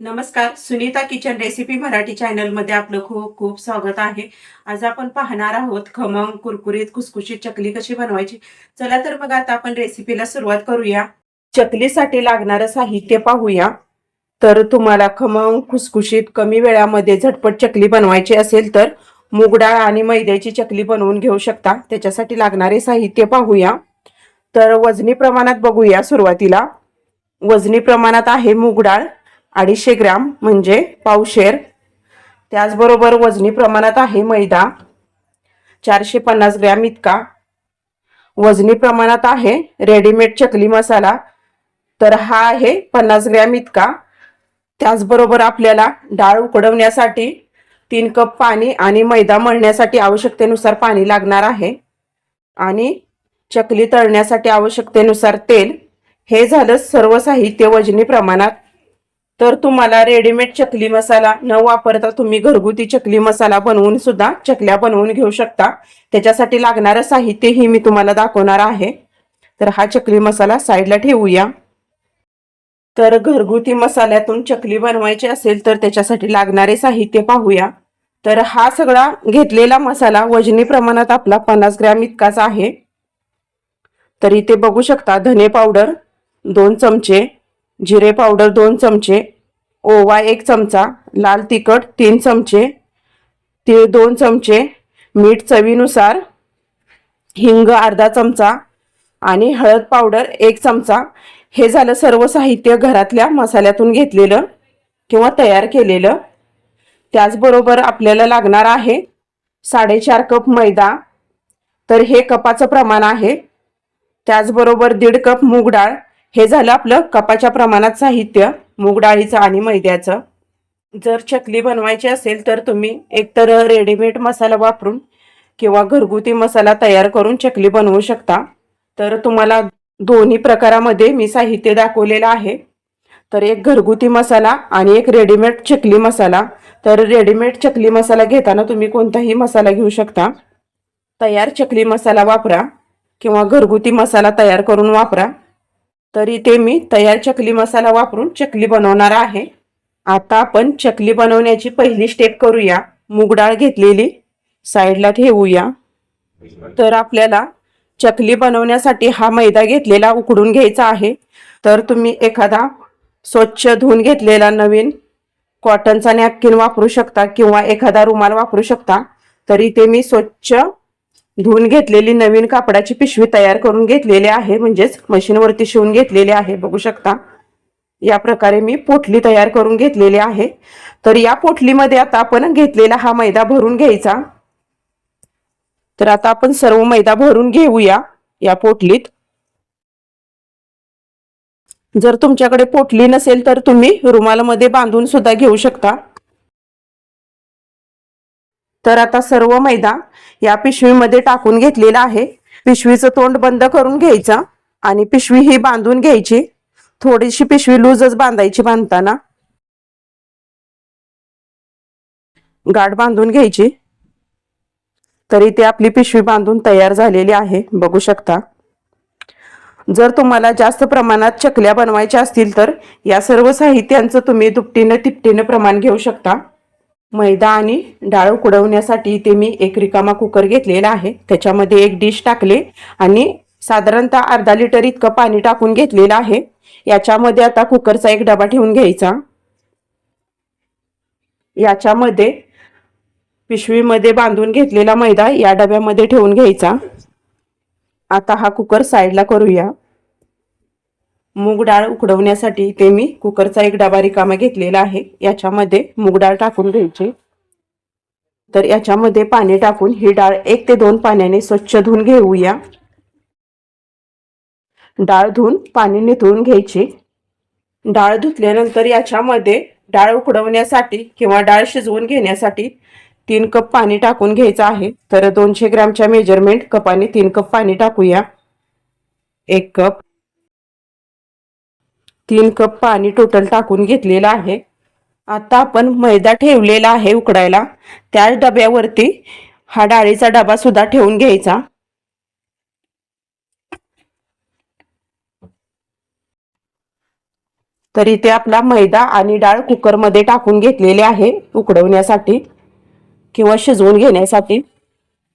नमस्कार Sunita kitchen recipe Marathi चॅनलमध्ये आपलं खूप खूप स्वागत आहे. आज आपण पाहणार आहोत खमंग कुरकुरीत खुसखुशीत चकली कशी बनवायची? चला तर मग आता आपण रेसिपीला सुरुवात करूया. चकलीसाठी लागणारं साहित्य पाहूया. तर तुम्हाला खमंग खुसखुशीत कमी वेळामध्ये झटपट चकली बनवायची असेल तर मूग डाळ आणि मैद्याची चकली बनवून घेऊ शकता. त्याच्यासाठी लागणारे साहित्य पाहूया. तर वजनी प्रमाणात बघूया सुरुवातीला. वजनी प्रमाणात आहे मूग डाळ अडीचशे ग्रॅम म्हणजे पावशेर. त्याचबरोबर वजनी प्रमाणात आहे मैदा. चारशे पन्नास ग्रॅम इतका. वजनी प्रमाणात आहे रेडीमेड चकली मसाला. तर हा आहे पन्नास ग्रॅम इतका. त्याचबरोबर आपल्याला डाळ उकडवण्यासाठी तीन कप पाणी आणि मैदा मळण्यासाठी आवश्यकतेनुसार पाणी लागणार आहे. आणि चकली तळण्यासाठी आवश्यकतेनुसार तेल. हे झालं सर्व साहित्य वजनी प्रमाणात. तर तुम्हाला रेडीमेड चकली मसाला न वापरता तुम्ही घरगुती चकली मसाला बनवून सुद्धा चकल्या बनवून घेऊ शकता. त्याच्यासाठी लागणारं साहित्य ही मी तुम्हाला दाखवणार आहे. तर हा चकली मसाला साईडला ठेवूया. तर घरगुती मसाल्यातून चकली बनवायची असेल तर त्याच्यासाठी लागणारे साहित्य पाहूया. तर हा सगळा घेतलेला मसाला वजनी प्रमाणात आपला पन्नास ग्रॅम इतकाच आहे. तर इथे बघू शकता धने पावडर दोन चमचे जिरे पावडर दोन चमचे ओवा एक चमचा लाल तिखट तीन चमचे तीळ दोन चमचे मीठ चवीनुसार हिंग अर्धा चमचा आणि हळद पावडर एक चमचा. हे झालं सर्व साहित्य घरातल्या मसाल्यातून घेतलेलं किंवा तयार केलेलं. त्याचबरोबर आपल्याला लागणार आहे साडेचार कप मैदा. तर हे कपाचं प्रमाण आहे. त्याचबरोबर दीड कप मूग डाळ. हे झालं आपलं कपाच्या प्रमाणात साहित्य मूग डाळीचं आणि मैद्याचं. जर चकली बनवायची असेल तर तुम्ही एकतर रेडीमेड मसाला वापरून किंवा घरगुती मसाला तयार करून चकली बनवू शकता. तर तुम्हाला दोन्ही प्रकारामध्ये मी साहित्य दाखवलेलं आहे. तर एक घरगुती मसाला आणि एक रेडीमेड चकली मसाला. तर रेडीमेड चकली मसाला घेताना तुम्ही कोणताही मसाला घेऊ शकता. तयार चकली मसाला वापरा किंवा घरगुती मसाला तयार करून वापरा. तर इथे मी तयार चकली मसाला वापरून चकली बनवणार आहे. आता आपण चकली बनवण्याची पहिली स्टेप करूया. मूग डाळ घेतलेली. साईडला ठेवूया. तर आपल्याला चकली बनवण्यासाठी हा मैदा घेतलेला उकडून घ्यायचा आहे. तर तुम्ही एखादा स्वच्छ धुवून घेतलेला नवीन कॉटनचा नॅपकिन वापरू शकता किंवा एखादा रुमाल वापरू शकता. तर इथे मी स्वच्छ धुवून घेतलेली नवीन कापडाची पिशवी तयार करून घेतलेली आहे. म्हणजेच मशीनवरती शिवून घेतलेली आहे. बघू शकता. या प्रकारे मी पोटली तयार करून घेतलेली आहे. तर या पोटलीमध्ये आता आपण घेतलेला हा मैदा भरून घ्यायचा. तर आता आपण सर्व मैदा भरून घेऊया या पोटलीत. जर तुमच्याकडे पोटली नसेल तर तुम्ही रुमालामध्ये बांधून सुद्धा घेऊ शकता. तर आता सर्व मैदा या पिशवीमध्ये टाकून घेतलेला आहे. पिशवीचं तोंड बंद करून घ्यायचं आणि पिशवी ही बांधून घ्यायची. थोडीशी पिशवी लूजच बांधायची बांधताना. गाठ बांधून घ्यायची. तरी ते आपली पिशवी बांधून तयार झालेली आहे. बघू शकता. जर तुम्हाला जास्त प्रमाणात चकल्या बनवायच्या असतील तर या सर्व साहित्यांचं तुम्ही दुपटीनं तिपटीनं प्रमाण घेऊ शकता. मैदा आणि डाळ उकडवण्यासाठी ते मी एक रिकामा कुकर घेतलेला आहे. त्याच्यामध्ये एक डिश टाकले आणि साधारणतः अर्धा लिटर इतकं पाणी टाकून घेतलेलं आहे. याच्यामध्ये आता कुकरचा एक डबा ठेवून घ्यायचा. याच्यामध्ये पिशवीमध्ये बांधून घेतलेला मैदा या डब्यामध्ये ठेवून घ्यायचा. आता हा कुकर साईडला करूया. मूग डाळ उकडवण्यासाठी ते मी कुकरचा एक डबा रिकामा घेतलेला आहे. याच्यामध्ये मूग डाळ टाकून घ्यायची. तर याच्यामध्ये पाणी टाकून ही डाळ एक ते दोन पाण्याने स्वच्छ धुवून घेऊया. डाळ धुवून पाणी निथळून घ्यायची. डाळ धुतल्यानंतर याच्यामध्ये डाळ उकडवण्यासाठी किंवा डाळ शिजवून घेण्यासाठी तीन कप पाणी टाकून घ्यायचं आहे. तर दोनशे ग्रॅमच्या मेजरमेंट कपाने तीन कप पाणी टाकूया. एक कप. तीन कप पाणी टोटल टाकून घेतलेलं आहे. आता आपण मैदा ठेवलेला आहे उकडायला. त्याच डब्यावरती हा डाळीचा डबा सुद्धा ठेवून घ्यायचा. तर इथे आपला मैदा आणि डाळ कुकरमध्ये टाकून घेतलेले आहे उकडवण्यासाठी किंवा शिजवून घेण्यासाठी.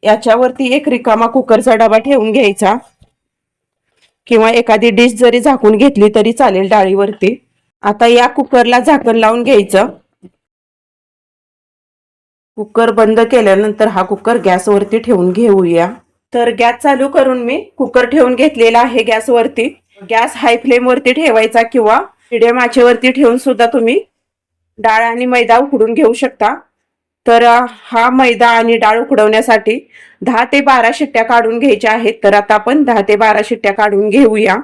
याच्यावरती एक रिकामा कुकरचा डबा ठेवून घ्यायचा. किंवा एखादी डिश जरी झाकून घेतली तरी चालेल डाळीवरती. आता या कुकरला झाकण लावून घ्यायचं. कुकर बंद केल्यानंतर हा कुकर गॅसवरती ठेवून घेऊया. तर गॅस चालू करून मी कुकर ठेवून घेतलेला आहे गॅसवरती. गॅस हाय फ्लेम वरती ठेवायचा किंवा मिडियम आचेवरती ठेवून सुद्धा तुम्ही डाळ आणि मैदा उकडून घेऊ शकता. तर हा मैदा आणि डाळ उकडवण्यासाठी दहा ते बारा शिट्ट्या काढून घ्यायच्या आहेत. तर आता आपण दहा ते बारा शिट्ट्या काढून घेऊया.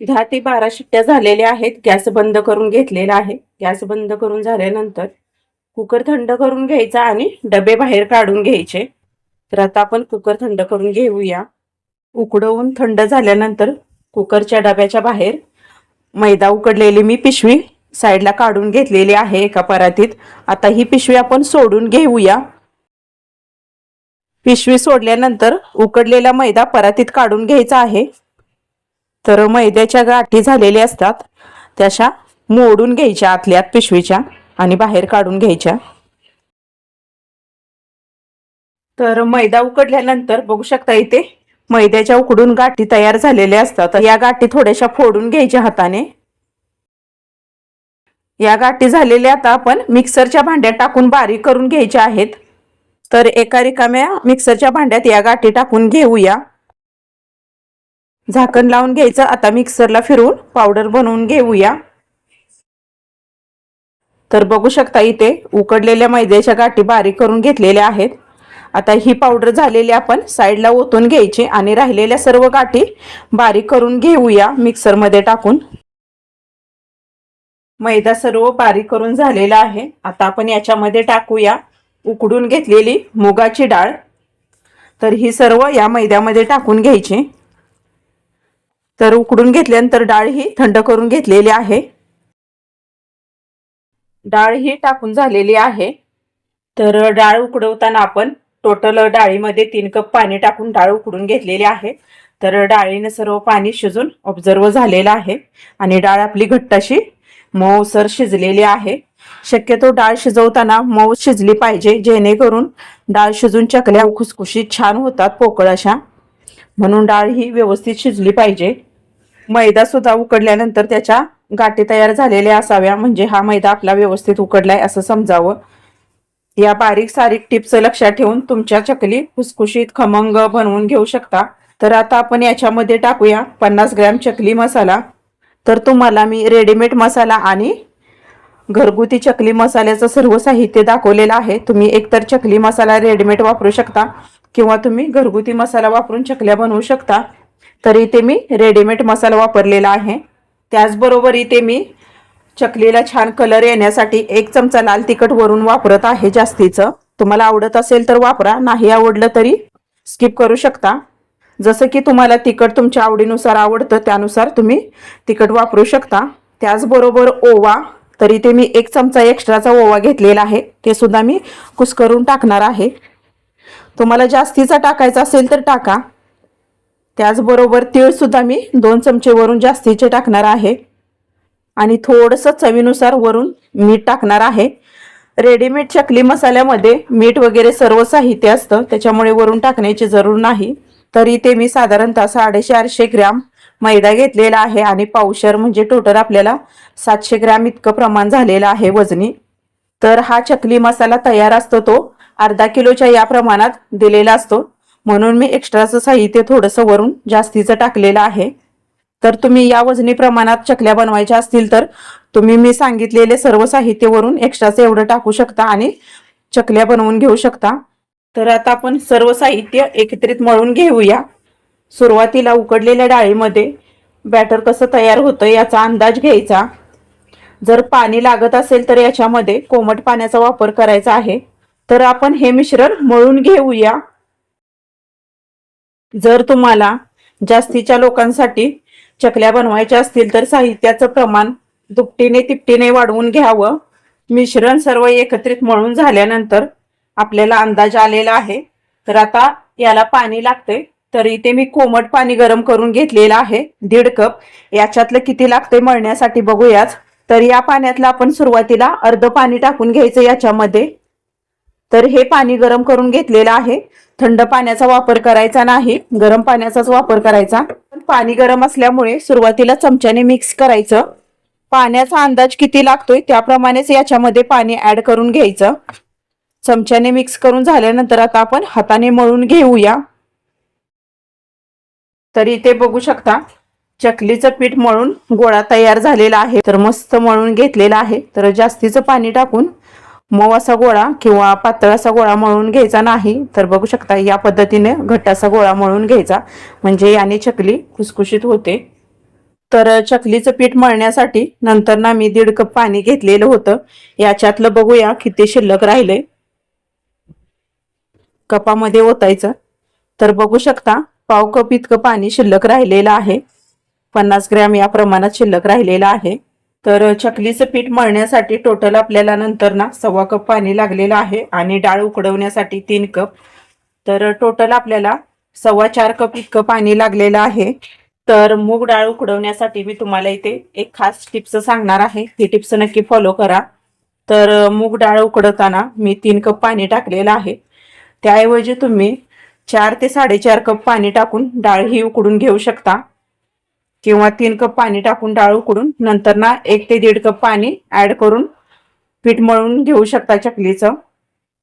दहा ते बारा शिट्ट्या झालेल्या आहेत. गॅस बंद करून घेतलेला आहे. गॅस बंद करून झाल्यानंतर कुकर थंड करून घ्यायचा आणि डबे बाहेर काढून घ्यायचे. तर आता आपण कुकर थंड करून घेऊया. उकडवून थंड झाल्यानंतर कुकरच्या डब्याच्या बाहेर मैदा उकडलेली मी पिशवी साईडला काढून घेतलेली आहे एका परातीत. आता ही पिशवी आपण सोडून घेऊया. पिशवी सोडल्यानंतर उकडलेला मैदा परातीत काढून घ्यायचा आहे. तर मैद्याच्या गाठी झालेल्या असतात. त्याशा मोडून घ्यायच्या आतल्यात पिशवीच्या आणि बाहेर काढून घ्यायच्या. तर मैदा उकडल्यानंतर बघू शकता इथे मैद्याच्या उकडून गाठी तयार झालेल्या असतात. या गाठी थोड्याशा फोडून घ्यायच्या हाताने. या गाठी झालेल्या आता आपण मिक्सरच्या भांड्यात टाकून बारीक करून घ्यायच्या आहेत. तर एका रिकाम्या मिक्सरच्या भांड्यात या गाठी टाकून घेऊया. झाकण लावून घ्यायचं. आता मिक्सरला फिरून पावडर बनवून घेऊया. तर बघू शकता इथे उकडलेल्या मैद्याच्या गाठी बारीक करून घेतलेल्या आहेत. आता ही पावडर झालेली आपण साईडला ओतून घ्यायची आणि राहिलेल्या सर्व गाठी बारीक करून घेऊया मिक्सरमध्ये टाकून. मैदा सर्व बारीक करून झालेला आहे. आता आपण याच्यामध्ये टाकूया उकडून घेतलेली मुगाची डाळ. तर ही सर्व या मैद्यामध्ये टाकून घ्यायची. तर उकडून घेतल्यानंतर डाळ ही थंड करून घेतलेली आहे. डाळ ही टाकून झालेली आहे. तर डाळ उकडवताना आपण टोटल डाळीमध्ये तीन कप पाणी टाकून डाळ उकडून घेतलेली आहे. तर डाळीनं सर्व पाणी शिजून ऑब्झर्व झालेलं आहे. आणि डाळ आपली घट्ट अशी मऊसर शिजलेली आहे. शक्यतो डाळ शिजवताना मऊ शिजली पाहिजे जेणेकरून डाळ शिजून चकल्या खुसखुशीत छान होतात पोकळ अशा. म्हणून डाळ ही व्यवस्थित शिजली पाहिजे. मैदा सुद्धा उकडल्यानंतर त्याच्या गाठी तयार झालेल्या असाव्या म्हणजे हा मैदा आपला व्यवस्थित उकडलाय असं समजावं. या बारीक सारीक टिप्स लक्षात ठेवून तुमच्या चकली खुसखुशीत खमंग बनवून घेऊ शकता. तर आता आपण याच्यामध्ये टाकूया पन्नास ग्रॅम चकली मसाला. तर तुम्हाला मी रेडीमेड मसाला आणि घरगुती चकली मसाल्याचं सर्व साहित्य दाखवलेलं आहे. तुम्ही एकतर चकली मसाला रेडीमेड वापरू शकता किंवा तुम्ही घरगुती मसाला वापरून चकल्या बनवू शकता. तर इथे मी रेडीमेड मसाला वापरलेला आहे. त्याचबरोबर इथे मी चकलीला छान कलर येण्यासाठी एक चमचा लाल तिखट वरून वापरत आहे जास्तीचं. तुम्हाला आवडत असेल तर वापरा नाही आवडलं तरी स्किप करू शकता. जसं की तुम्हाला तिखट तुमच्या आवडीनुसार आवडतं त्यानुसार तुम्ही तिखट वापरू शकता. त्याचबरोबर ओवा तर इथे मी एक चमचा एक्स्ट्राचा ओवा घेतलेला आहे. ते सुद्धा मी कुस्करून टाकणार आहे. तुम्हाला जास्तीचा टाकायचा असेल तर टाका. त्याचबरोबर तीळसुद्धा मी दोन चमचे वरून जास्तीचे टाकणार आहे. आणि थोडंसं चवीनुसार वरून मीठ टाकणार आहे. रेडीमेड चकली मसाल्यामध्ये मीठ वगैरे सर्व साहित्य असतं. त्याच्यामुळे वरून टाकण्याची जरूर नाही. तरी ते मी साधारणतः साडेचारशे ग्रॅम मैदा घेतलेला आहे आणि पावशर म्हणजे टोटल आपल्याला सातशे ग्रॅम इतकं प्रमाण झालेलं आहे वजनी. तर हा चकली मसाला तयार असतो तो अर्धा किलोच्या या प्रमाणात दिलेला असतो. म्हणून मी एक्स्ट्राचं साहित्य थोडंसं वरून जास्तीचं टाकलेलं आहे. तर तुम्ही या वजनी प्रमाणात चकल्या बनवायच्या असतील तर तुम्ही मी सांगितलेले सर्व साहित्यवरून एक्स्ट्राचं एवढं टाकू शकता आणि चकल्या बनवून घेऊ शकता. तर आता आपण सर्व साहित्य एकत्रित मळून घेऊया. सुरुवातीला उकडलेल्या डाळीमध्ये बॅटर कसं तयार होतं याचा अंदाज घ्यायचा. जर पाणी लागत असेल तर याच्यामध्ये कोमट पाण्याचा वापर करायचा आहे. तर आपण हे मिश्रण मळून घेऊया. जर तुम्हाला जास्तीच्या लोकांसाठी चकल्या बनवायच्या असतील तर साहित्याचं प्रमाण दुपटीने तिपटीने वाढवून घ्यावं. मिश्रण सर्व एकत्रित मळून झाल्यानंतर आपल्याला अंदाज आलेला आहे. तर आता याला पाणी लागते तर इथे मी कोमट पाणी गरम करून घेतलेलं आहे. दीड कप. याच्यातलं किती लागते मळण्यासाठी बघूयाच तर या पाण्यातलं आपण सुरुवातीला अर्ध पाणी टाकून घ्यायचं याच्यामध्ये. तर हे पाणी गरम करून घेतलेलं आहे. थंड पाण्याचा वापर करायचा नाही. गरम पाण्याचाच वापर करायचा. पाणी गरम असल्यामुळे सुरुवातीला चमच्याने मिक्स करायचं. पाण्याचा अंदाज किती लागतोय त्याप्रमाणेच याच्यामध्ये पाणी ऍड करून घ्यायचं. चमच्याने मिक्स करून झाल्यानंतर आता आपण हाताने मळून घेऊया. तर इथे बघू शकता चकलीचं पीठ मळून गोळा तयार झालेला आहे. तर मस्त मळून घेतलेला आहे. तर जास्तीचं पाणी टाकून मऊ असा गोळा किंवा पातळ असा गोळा मळून घ्यायचा नाही तर बघू शकता या पद्धतीने घट्ट असा गोळा मळून घ्यायचा. म्हणजे याने चकली खुसखुशीत होते. तर चकलीचं पीठ मळण्यासाठी नंतर ना मी दीड कप पाणी घेतलेलं होतं. याच्यातलं बघूया किती शिल्लक राहिले. कपामध्ये ओतायचं. तर बघू शकता पाव कप इतकं पाणी शिल्लक राहिलेलं आहे. पन्नास ग्रॅम या प्रमाणात शिल्लक राहिलेलं आहे. तर चकलीचं पीठ मळण्यासाठी टोटल आपल्याला नंतर ना सव्वा कप पाणी लागलेलं आहे आणि डाळ उकडवण्यासाठी तीन कप. तर टोटल आपल्याला सव्वा चार कप इतकं पाणी लागलेलं आहे. तर मूग डाळ उकडवण्यासाठी मी तुम्हाला इथे एक खास टिप्स सांगणार आहे. ही टिप्स नक्की फॉलो करा. तर मूग डाळ उकडताना मी तीन कप पाणी टाकलेलं आहे. त्याऐवजी तुम्ही चार ते साडेचार कप पाणी टाकून डाळ ही उकडून घेऊ शकता. किंवा तीन कप पाणी टाकून डाळ उकडून नंतर ना एक ते दीड कप पाणी ऍड करून पीठ मळून घेऊ शकता चकलीचं.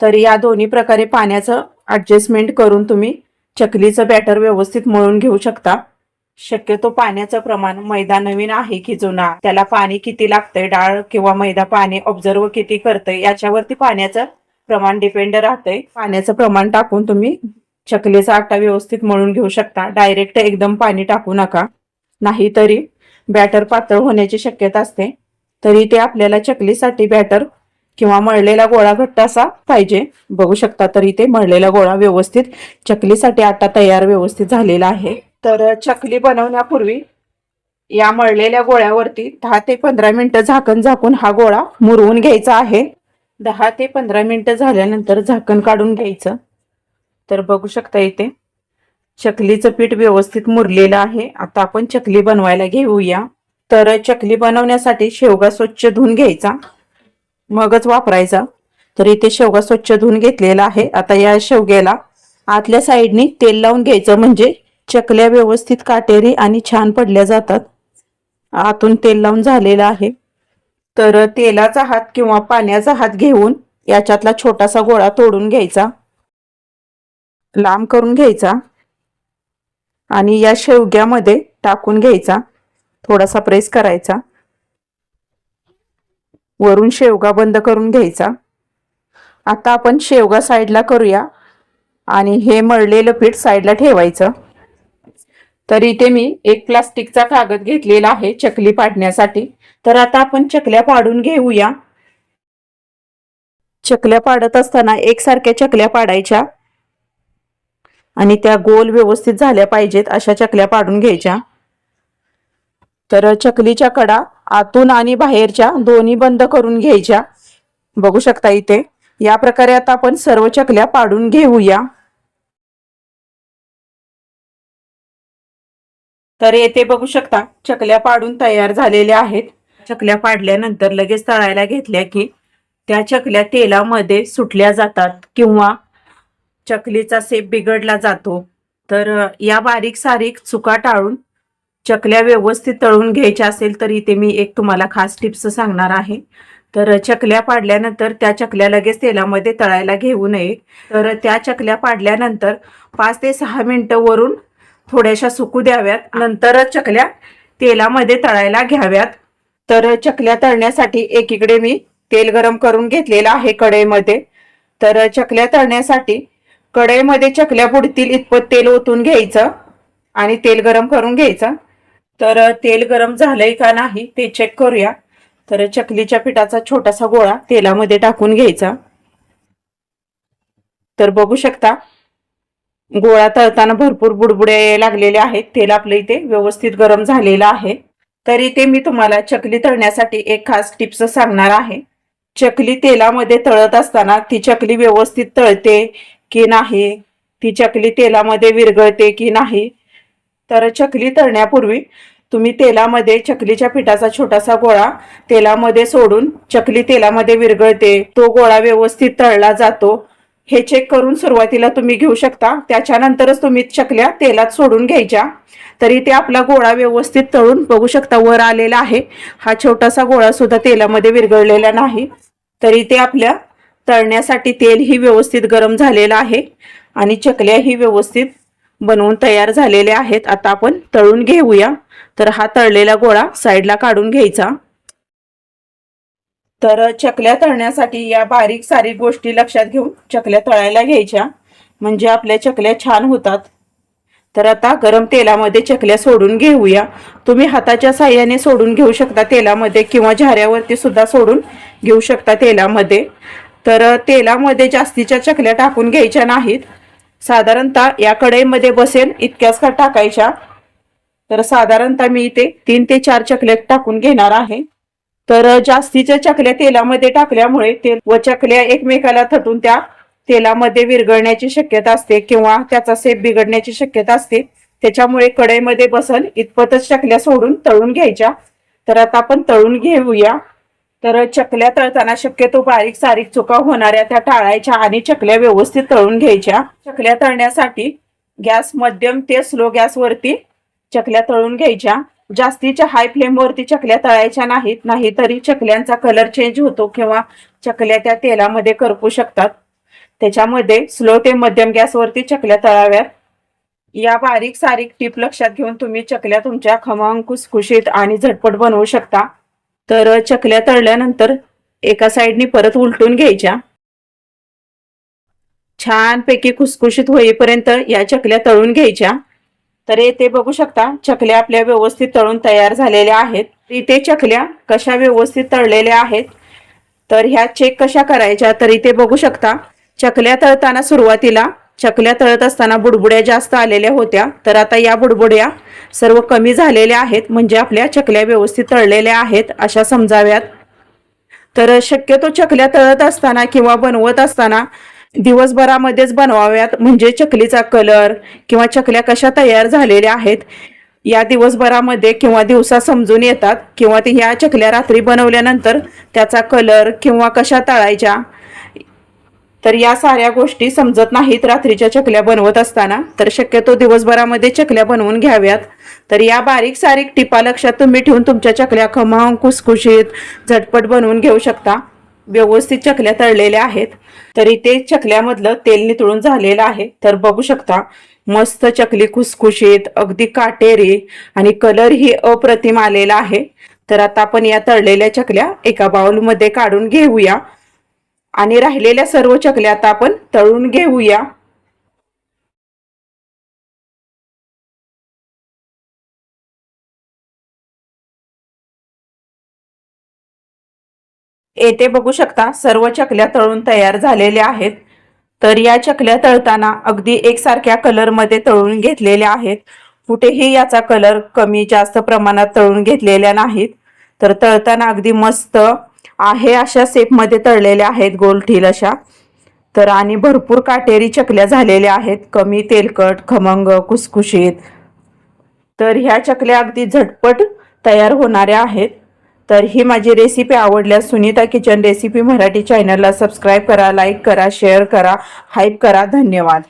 तर या दोन्ही प्रकारे पाण्याचं ॲडजस्टमेंट करून तुम्ही चकलीचं बॅटर व्यवस्थित मळून घेऊ शकता. शक्यतो पाण्याचं प्रमाण मैदा नवीन आहे की जुना त्याला पाणी किती लागतंय डाळ किंवा मैदा पाणी ऑब्झर्व किती करतंय याच्यावरती पाण्याचं प्रमाण डिपेंड राहतंय. पाण्याचं प्रमाण टाकून तुम्ही चकलीचा आटा व्यवस्थित मळून घेऊ शकता. डायरेक्ट एकदम पाणी टाकू नका. नाहीतरी बॅटर पातळ होण्याची शक्यता असते. तरी ते आपल्याला चकलीसाठी बॅटर किंवा मळलेला गोळा घट्ट असा पाहिजे. बघू शकता तरी ते मळलेला गोळा व्यवस्थित चकलीसाठी आटा तयार व्यवस्थित झालेला आहे. तर चकली बनवण्यापूर्वी या मळलेल्या गोळ्यावरती दहा ते पंधरा मिनिटं झाकण झाकून हा गोळा मुरवून घ्यायचा आहे. दहा ते पंधरा मिनिटं झाल्यानंतर झाकण काढून घ्यायचं. तर बघू शकता इथे चकलीचं पीठ व्यवस्थित मुरलेलं आहे. आता आपण चकली बनवायला घेऊया. तर चकली बनवण्यासाठी शेवगा स्वच्छ धुवून घ्यायचा. मगच वापरायचा. तर इथे शेवगा स्वच्छ धुवून घेतलेला आहे. आता या शेवग्याला आतल्या साईडनी तेल लावून घ्यायचं. म्हणजे चकल्या व्यवस्थित काटेरी आणि छान पडल्या जातात. आतून तेल लावून झालेलं आहे. तर तेलाचा हात किंवा पाण्याचा हात घेऊन याच्यातला छोटासा गोळा तोडून घ्यायचा. लांब करून घ्यायचा. आणि या शेवग्यामध्ये टाकून घ्यायचा. थोडासा प्रेस करायचा. वरून शेवगा बंद करून घ्यायचा. आता आपण शेवगा साईडला करूया. आणि हे मळलेलं पीठ साईडला ठेवायचं. तर इथे मी एक प्लास्टिकचा कागद घेतलेला आहे चकली पाडण्यासाठी. तर आता आपण चकल्या पाडून घेऊया. चकल्या पाडत असताना एकसारख्या चकल्या पाडायच्या. आणि त्या गोल व्यवस्थित झाल्या पाहिजेत अशा चकल्या पाडून घ्यायच्या. तर चकलीच्या कडा आतून आणि बाहेरच्या दोन्ही बंद करून घ्यायच्या. बघू शकता इथे या प्रकारे आता आपण सर्व चकल्या पाडून घेऊया. तर येथे बघू शकता चकल्या पाडून तयार झालेल्या आहेत. चकल्या पाडल्यानंतर लगेच तळायला घेतल्या की त्या चकल्या तेलामध्ये सुटल्या जातात किंवा चकलीचा सेप बिघडला जातो. तर या बारीक सारीक चुका टाळून चकल्या व्यवस्थित तळून घ्यायच्या असेल तर इथे मी एक तुम्हाला खास टिप्स सांगणार आहे. तर चकल्या पाडल्यानंतर त्या चकल्या लगेच तेलामध्ये तळायला घेऊ नये. तर त्या चकल्या पाडल्यानंतर पाच ते सहा मिनटं वरून थोड्याशा सुकू द्याव्यात. नंतरच चकल्या तेलामध्ये तळायला घ्याव्यात. तर चकल्या तळण्यासाठी एकीकडे मी तेल गरम करून घेतलेलं आहे कढईमध्ये. तर चकल्या तळण्यासाठी कढईमध्ये चकल्या बुडतील इतपत तेल ओतून घ्यायचं आणि तेल गरम करून घ्यायचं. तर तेल गरम झालंय का नाही ते चेक करूया. तर चकलीच्या पिठाचा छोटासा गोळा तेलामध्ये टाकून घ्यायचा. तर बघू शकता गोळा तळताना भरपूर बुडबुडे लागलेले आहेत. तेल आपलं इथे व्यवस्थित गरम झालेलं आहे. तर इथे मी तुम्हाला चकली तळण्यासाठी एक खास टिप्स सांगणार आहे. चकली तेलामध्ये तळत असताना ती चकली व्यवस्थित तळते की नाही? ती चकली तेलामध्ये विरघळते की नाही? तर चकली तळण्यापूर्वी तुम्ही तेलामध्ये चकलीच्या पिठाचा छोटासा गोळा तेलामध्ये सोडून चकली तेलामध्ये विरघळते. तो गोळा व्यवस्थित तळला जातो. हे चेक करून सुरुवातीला तुम्ही घेऊ शकता. त्याच्यानंतरच तुम्ही चकल्या तेलात सोडून घ्यायच्या. तरी ते आपला गोळा व्यवस्थित तळून बघू शकता वर आलेला आहे. हा छोटासा गोळा सुद्धा तेलामध्ये विरघळलेला नाही. तरी ते आपल्या तळण्यासाठी तेल ही व्यवस्थित गरम झालेलं आहे आणि चकल्या ही व्यवस्थित बनवून तयार झालेल्या आहेत. आता आपण तळून घेऊया. तर हा तळलेला गोळा साईडला काढून घ्यायचा. तर चकल्या तळण्यासाठी या बारीक सारीक गोष्टी लक्षात घेऊन चकल्या तळायला घ्यायच्या. म्हणजे आपल्या चकल्या छान होतात. तर आता गरम तेलामध्ये चकल्या सोडून घेऊया. तुम्ही हाताच्या साह्याने सोडून घेऊ शकता तेलामध्ये किंवा झाऱ्यावरती सुद्धा सोडून घेऊ शकता तेलामध्ये. तर तेलामध्ये जास्तीच्या चकल्या टाकून घ्यायच्या नाहीत. साधारणतः या कढईमध्ये बसेल इतक्याच का टाकायच्या. तर साधारणतः मी इथे तीन ते चार चकल्या टाकून घेणार आहे. तर जास्तीच्या चकल्या तेलामध्ये टाकल्यामुळे तेल व चकल्या एकमेकाला थटून त्या तेलामध्ये विरघळण्याची शक्यता असते किंवा त्याचा सेप बिघडण्याची शक्यता असते. त्याच्यामुळे कढईमध्ये बसल इतपतच चकल्या सोडून तळून घ्यायच्या. तर आता आपण तळून घेऊया. तर चकल्या तळताना शक्यतो बारीक सारीक चुका होणाऱ्या त्या टाळायच्या आणि चकल्या व्यवस्थित तळून घ्यायच्या. चकल्या तळण्यासाठी गॅस मध्यम ते स्लो गॅसवरती चकल्या तळून घ्यायच्या. जास्तीच्या हाय फ्लेमवरती चकल्या तळायच्या नाहीत नाहीतरी चकल्यांचा कलर चेंज होतो किंवा चकल्या त्या तेलामध्ये करपू शकतात. त्याच्यामध्ये स्लो ते मध्यम गॅसवरती चकल्या तळाव्यात. या बारीक सारीक टीप लक्षात घेऊन तुम्ही चकल्या तुमच्या खमंग खुसखुशीत आणि झटपट बनवू शकता. तर चकल्या तळल्यानंतर एका साईडनी परत उलटून घ्यायच्या. छानपैकी खुसखुशीत होईपर्यंत या चकल्या तळून घ्यायच्या. तर येथे बघू शकता चकल्या आपल्या व्यवस्थित तळून तयार झालेल्या आहेत. इथे चकल्या कशा व्यवस्थित तळलेल्या आहेत? तर ह्या चेक कशा करायच्या? तर इथे बघू शकता चकल्या तळताना सुरुवातीला चकल्या तळत असताना बुडबुड्या जास्त आलेल्या होत्या. तर आता या बुडबुड्या सर्व कमी झालेल्या आहेत. म्हणजे आपल्या चकल्या व्यवस्थित तळलेल्या आहेत अशा समजाव्यात. तर शक्यतो चकल्या तळत असताना किंवा बनवत असताना दिवसभरामध्येच बनवाव्यात. म्हणजे चकलीचा कलर किंवा चकल्या कशा तयार झालेल्या आहेत या दिवसभरामध्ये किंवा दिवसा समजून येतात. किंवा ते ह्या चकल्या रात्री बनवल्यानंतर त्याचा कलर किंवा कशा तळायच्या तर या साऱ्या गोष्टी समजत नाहीत रात्रीच्या चकल्या बनवत असताना. तर शक्यतो दिवसभरामध्ये चकल्या बनवून घ्याव्यात. तर या बारीक सारीक टिपा लक्षात तुम्ही ठेवून तुमच्या चकल्या खमावून कुसकुशीत झटपट बनवून घेऊ शकता. व्यवस्थित चकल्या तळलेल्या आहेत. तरी ते चकल्यामधलं तेल नितळून झालेलं आहे. तर बघू शकता मस्त चकली खुसखुशीत अगदी काटेरी आणि कलर ही अप्रतिम आलेला आहे. तर आता आपण या तळलेल्या चकल्या एका बाउलमध्ये काढून घेऊया. आणि राहिलेल्या सर्व चकल्या आता आपण तळून घेऊया. येथे बघू शकता सर्व चकल्या तळून तयार झालेल्या आहेत. तर या चकल्या तळताना अगदी एकसारख्या कलरमध्ये तळून घेतलेल्या आहेत. कुठेही याचा कलर कमी जास्त प्रमाणात तळून घेतलेल्या नाहीत. तर तळताना अगदी मस्त आहे अशा सेपमध्ये तळलेल्या आहेत गोलठील अशा. तर आणि भरपूर काटेरी चकल्या झालेल्या आहेत. कमी तेलकट खमंग कुसकुशीत तर ह्या चकल्या अगदी झटपट तयार होणाऱ्या आहेत. तर ही माझी रेसिपी आवडल्यास सुनीता किचन रेसिपी मराठी चॅनलला सबस्क्राईब करा लाईक करा शेअर करा हाईप करा. धन्यवाद.